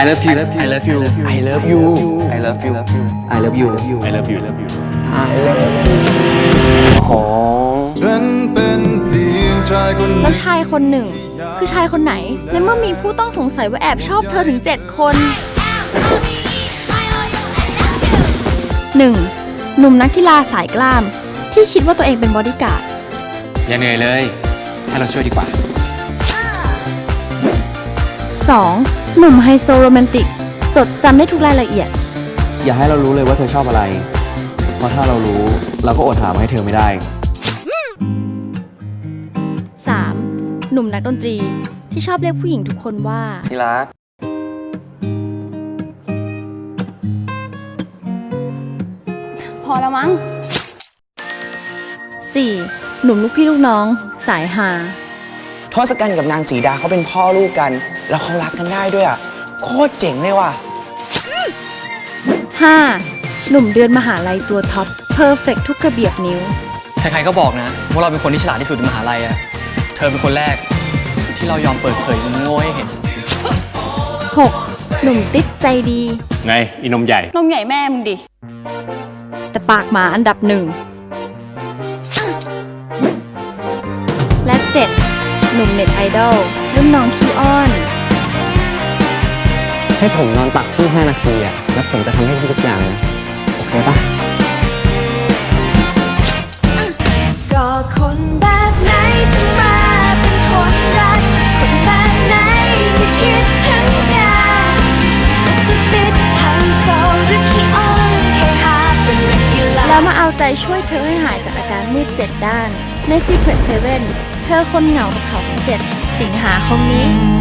I love you I love you I love you I love you I love you I love you love you อ๋อฉันเป็นเพียงชายคนหแล้นึ่วงชายคนหนึ่ง คือชายคนไหนในเมื่อมีผู้ต้องสงสัยว่าแอบชอบเธอถึง 7 คน 1. หนุ่มนักกีฬาสายกล้าม ที่คิดว่าตัวเองเป็นบอดี้การ์ด อย่าเหนื่อยเลย ให้เราช่วยดีกว่า 2. หนุ่มไฮโซโรแมนติก จดจำได้ทุกรายละเอียด อย่าให้เรารู้เลยว่าเธอชอบอะไร เพราะถ้าเรารู้เราก็อดถามให้เธอไม่ได้ 3. หนุ่มนักดนตรีที่ชอบเรียกผู้หญิงทุกคนว่า ที่รัก พอแล้วมั้ง 4. หนุ่มลูกพี่ลูกน้อง สายฮา ทศกัณฐ์กับนางสีดาเขาเป็นพ่อลูกกัน แล้วเขารักกันได้ด้วยอะโคตรเจ๋งเลยว่ะ 5. หนุ่มเดือนมหาลัยตัวท็อปเพอร์เฟกทุกกระเบียดนิ้ว ใครๆก็บอกนะว่าเราเป็นคนที่ฉลาดที่สุดในมหาลัยอะเธอเป็นคนแรก ที่เรายอมเปิดเผยมุมโง่ให้เห็น 6. หนุ่มติ๊ดใจดี ไงอีนมใหญ่ นมใหญ่แม่มึงดิ แต่ปากหมาอันดับหนึ่ง หนุ่มเน็ตไอดอลรุ่นน้องขี้อ้อน ให้ผมนอนตักพึ่ง5นาทีอะ แล้วผมจะทำให้ทุกอย่างเลยโอเคปะก็คนแบบไหนจะมาเป็นคนรัก คนแบบไหนที่คิดถึงกันจะติดติดไฮโซหรือขี้อ้อนเฮฮาเป็นนักกีฬา แล้วมาเอาใจช่วยเธอให้หายจากอาการมืดเจ็ดด้านใน Secret Seven เธอคนเหงากับเขาเจ็ดสิงหาคมนี้